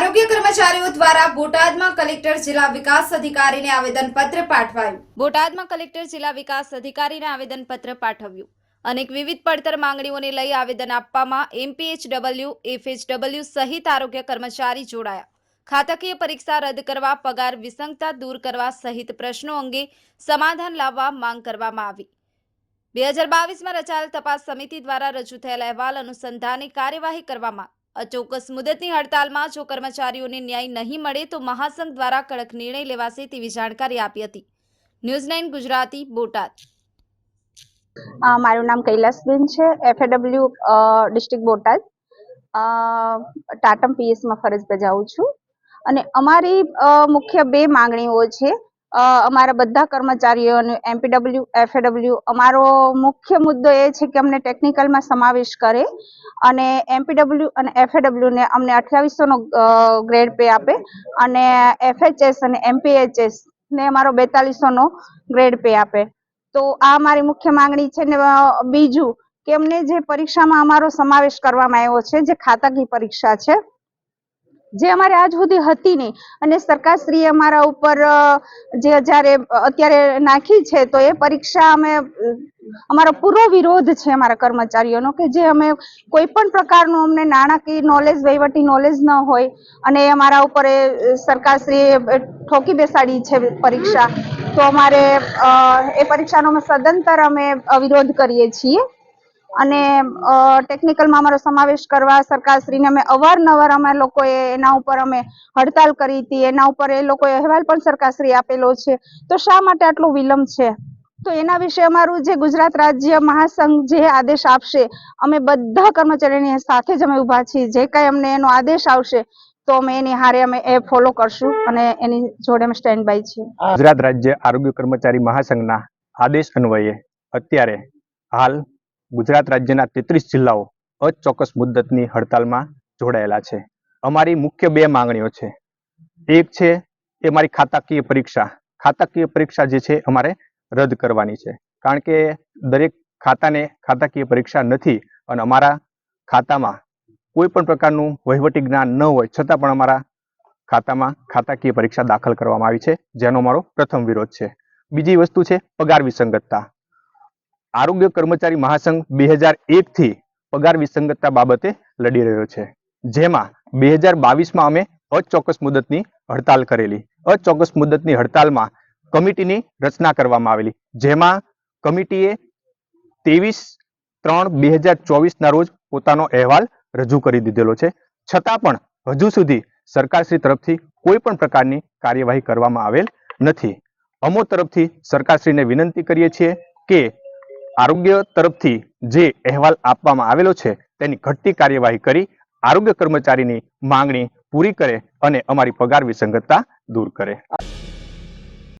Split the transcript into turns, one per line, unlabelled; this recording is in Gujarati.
આરોગ્ય કર્મચારીઓ દ્વારા બોટાદમાં કલેક્ટર જિલ્લા વિકાસ અધિકારીને આવેદનપત્ર પાઠવાયું. બોટાદમાં કલેક્ટર જિલ્લા વિકાસ અધિકારીને આવેદનપત્ર પાઠવ્યું. અનેક વિવિધ પડતર માંગણીઓને લઈ આવેદન આપવામાં એમપીએચડબલ્યુ એફએચડબલ્યુ સહિત આરોગ્ય કર્મચારી જોડાયા. ખાતાકીય પરીક્ષા રદ કરવા, પગાર વિસંગતા દૂર કરવા સહિત પ્રશ્નો અંગે સમાધાન લાવવા માંગ કરવામાં આવી. બે હજાર બાવીસમાં રચાયેલ તપાસ સમિતિ દ્વારા રજૂ થયેલા અહેવાલ અનુસંધાને કાર્યવાહી કરવામાં અચોક્કસ મુદતની હડતાલમાં જો કર્મચારીઓને ન્યાય નહીં મળે તો મહાસંઘ દ્વારા કડક નિર્ણય લેવાશે તેવી જાણકારી આપી હતી. News nine Gujarati, Botad.
મારું નામ કૈલાસબેન છે એફએડબ્લ્યુ ડિસ્ટ્રિક્ટ બોટાદ. ટાટમ પીએસમાં ફરજ બજાવું છું. અને અમારી મુખ્ય બે માંગણીઓ છે. અમારા બધા કર્મચારીઓને એમપીડબલ્યુ એફએડબલ્યુ અમારો મુખ્ય મુદ્દો એ છે કે અમને ટેકનિકલમાં સમાવેશ કરે અને એમપીડબલ્યુ અને એફએડબલ્યુને અમને અઠ્યાવીસોનો ગ્રેડ પે આપે અને એફએચએસ અને એમપીએચએસ ને અમારો બેતાલીસોનો ગ્રેડ પે આપે. તો આ મારી મુખ્ય માંગણી છે ને બીજું કે અમને જે પરીક્ષામાં અમારો સમાવેશ કરવામાં આવ્યો છે, જે ખાતાકીય પરીક્ષા છે જે અમારે આજ સુધી હતી નહીં. અને સરકારશ્રીએ અમારા ઉપર જે જ્યારે અત્યારે નાખી છે, તો એ પરીક્ષા અમે અમારો પૂરો વિરોધ છે અમારા કર્મચારીઓનો કે જે અમે કોઈ પણ પ્રકારનું અમને નાણાકીય નોલેજ વહીવટી નોલેજ ન હોય અને અમારા ઉપર એ સરકારશ્રીએ ઠોકી બેસાડી છે પરીક્ષા, તો અમારે એ પરીક્ષાનો અમે સદંતર અમે વિરોધ કરીએ છીએ. અને ટેકનિકલમાં અમારો સમાવેશ કરવા સરકારશ્રીને અમે અવારનવાર અમે લોકોએ એના ઉપર અમે હડતાલ કરી હતી. એના ઉપર એ લોકોએ અહેવાલ પણ સરકારશ્રી આપેલો છે. તો શા માટે આટલો વિલંબ છે? તો એના વિશે અમારું જે ગુજરાત રાજ્ય મહાસંઘ જે આદેશ આપશે, અમે બધા કર્મચારીઓની સાથે જ અમે ઊભા છીએ. જે કાંઈ અમને એનો આદેશ આવશે, તો અમે એની હારે અમે એ ફોલો કરશું અને એની જોડે અમે સ્ટેન્ડ બાય છીએ.
ગુજરાત રાજ્ય આરોગ્ય કર્મચારી મહાસંઘના આદેશ અન્વયે અત્યારે હાલ ગુજરાત રાજ્યના તેત્રીસ જિલ્લાઓ અચોક્કસ મુદ્દતની હડતાલમાં જોડાયેલા છે. અમારી મુખ્ય બે માંગણીઓ છે. એક છે એ મારી ખાતાકીય પરીક્ષા. ખાતાકીય પરીક્ષા જે છે અમારે રદ કરવાની છે. કારણ કે દરેક ખાતાને ખાતાકીય પરીક્ષા નથી અને અમારા ખાતામાં કોઈ પણ પ્રકારનું વહીવટી જ્ઞાન ન હોય છતાં પણ અમારા ખાતામાં ખાતાકીય પરીક્ષા દાખલ કરવામાં આવી છે. જેનો અમારો પ્રથમ વિરોધ છે. બીજી વસ્તુ છે પગાર વિસંગતતા. આરોગ્ય કર્મચારી મહાસંઘ બે હજાર એકથી પગાર વિસંગતતા બાબતે લડી રહ્યો છે. જેમાં બે હજાર બાવીસમાં અમે અચોક્કસ મુદતની હડતાલ કરેલી. અચોક્કસ મુદતની હડતાલમાં કમિટીની રચના કરવામાં આવેલી. જેમાં કમિટીએ ત્રેવીસ ત્રણ બે હજાર ચોવીસના રોજ પોતાનો અહેવાલ રજૂ કરી દીધેલો છે. છતાં પણ હજુ સુધી સરકારશ્રી તરફથી કોઈ પણ પ્રકારની કાર્યવાહી કરવામાં આવેલ નથી. અમો તરફથી સરકારશ્રીને વિનંતી કરીએ છીએ કે આરોગ્ય તરફથી જે અહેવાલ આપવામાં આવેલો છે, તેની ઘટતી કાર્યવાહી કરી આરોગ્ય કર્મચારીની માંગણી પૂરી કરે અને અમારી પગાર વિસંગતતા દૂર કરે.